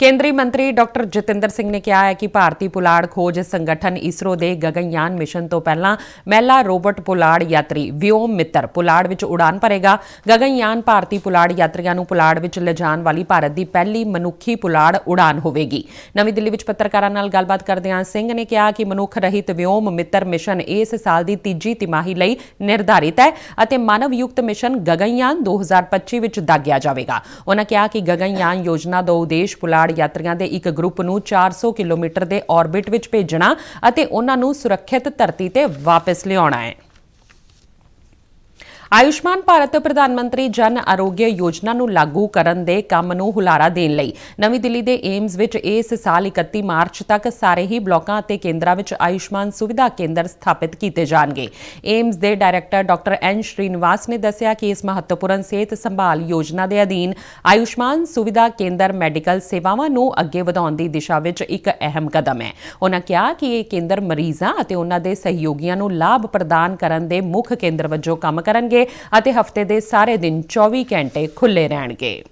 ਕੇਂਦਰੀ ਮੰਤਰੀ ਡਾਕਟਰ ਜਤਿੰਦਰ ਸਿੰਘ ਨੇ ਕਿਹਾ ਹੈ ਕਿ ਭਾਰਤੀ ਪੁਲਾੜ ਖੋਜ ਸੰਗਠਨ ਇਸਰੋ ਦੇ ਗਗਨਯਾਨ ਮਿਸ਼ਨ ਤੋਂ ਪਹਿਲਾਂ ਮਹਿਲਾ ਰੋਬੋਟ ਪੁਲਾੜ ਯਾਤਰੀ ਵਿਓਮ ਮਿੱਤਰ ਪੁਲਾੜ ਵਿੱਚ ਉਡਾਨ ਭਰੇਗਾ। ਗਗਨਯਾਨ ਭਾਰਤੀ ਪੁਲਾੜ ਯਾਤਰੀਆਂ ਨੂੰ ਪੁਲਾੜ ਵਿੱਚ ਲਿਜਾਣ ਵਾਲੀ ਭਾਰਤ ਦੀ ਪਹਿਲੀ ਮਨੁੱਖੀ ਪੁਲਾੜ ਉਡਾਨ ਹੋਵੇਗੀ। ਨਵੀਂ ਦਿੱਲੀ ਵਿੱਚ ਪੱਤਰਕਾਰਾਂ ਨਾਲ ਗੱਲਬਾਤ ਕਰਦਿਆਂ ਸਿੰਘ ਨੇ ਕਿਹਾ ਕਿ ਮਨੁੱਖ ਰਹਿਤ ਵਿਓਮ ਮਿੱਤਰ ਮਿਸ਼ਨ ਇਸ ਸਾਲ ਦੀ ਤੀਜੀ ਤਿਮਾਹੀ ਲਈ ਨਿਰਧਾਰਿਤ ਹੈ ਅਤੇ ਮਾਨਵ ਯੁਕਤ ਮਿਸ਼ਨ ਗਗਨਯਾਨ 2025 ਵਿੱਚ ਦਾਗਿਆ ਜਾਵੇਗਾ। ਉਹਨਾਂ ਕਿਹਾ ਕਿ ਗਗਨਯਾਨ ਯੋਜਨਾ ਦਾ ਉਦੇਸ਼ ਪੁਲਾੜ ਯਾਤਰੀਆਂ ਦੇ ਇੱਕ ਗਰੁੱਪ ਨੂੰ 400 ਕਿਲੋਮੀਟਰ ਦੇ ਆਰਬਿਟ ਵਿੱਚ ਭੇਜਣਾ ਅਤੇ ਉਹਨਾਂ ਨੂੰ ਸੁਰੱਖਿਅਤ ਧਰਤੀ ਤੇ ਵਾਪਸ ਲਿਆਉਣਾ ਹੈ। ਆਯੁਸ਼ਮਾਨ ਭਾਰਤ ਪ੍ਰਧਾਨ ਮੰਤਰੀ ਜਨ ਆਰੋਗਯ ਯੋਜਨਾ ਨੂੰ ਲਾਗੂ ਕਰਨ ਦੇ ਕੰਮ ਨੂੰ ਹੁਲਾਰਾ ਦੇਣ ਲਈ। ਨਵੀਂ ਦਿੱਲੀ ਦੇ ਏਮਜ਼ ਵਿੱਚ ਇਸ ਸਾਲ 31 ਮਾਰਚ ਤੱਕ ਸਾਰੇ ਹੀ ਬਲਾਕਾਂ ਅਤੇ ਕੇਂਦਰਾਂ ਵਿੱਚ ਆਯੁਸ਼ਮਾਨ ਸੁਵਿਧਾ ਕੇਂਦਰ ਸਥਾਪਿਤ ਕੀਤੇ ਜਾਣਗੇ। ਏਮਜ਼ ਦੇ ਡਾਇਰੈਕਟਰ ਡਾਕਟਰ ਐਨ ਸ਼੍ਰੀਨਿਵਾਸ ਨੇ ਦੱਸਿਆ ਕਿ ਇਸ ਮਹੱਤਵਪੂਰਨ ਸਿਹਤ ਸੰਭਾਲ ਯੋਜਨਾ ਦੇ ਅਧੀਨ ਆਯੁਸ਼ਮਾਨ ਸੁਵਿਧਾ ਕੇਂਦਰ ਮੈਡੀਕਲ ਸੇਵਾਵਾਂ ਨੂੰ ਅੱਗੇ ਵਧਾਉਣ ਦੀ ਦਿਸ਼ਾ ਵਿੱਚ ਇੱਕ ਅਹਿਮ ਕਦਮ ਹੈ। ਉਹਨਾਂ ਕਿਹਾ ਕਿ ਇਹ ਕੇਂਦਰ ਮਰੀਜ਼ਾਂ ਅਤੇ ਉਹਨਾਂ ਦੇ ਸਹਿਯੋਗੀਆਂ ਨੂੰ ਲਾਭ ਪ੍ਰਦਾਨ ਕਰਨ ਦੇ ਮੁੱਖ ਕੇਂਦਰ ਵਜੋਂ ਕੰਮ ਕਰਨਗੇ। ਅਤੇ ਹਫ਼ਤੇ ਦੇ ਸਾਰੇ ਦਿਨ 24 ਘੰਟੇ ਖੁੱਲੇ ਰਹਿਣਗੇ।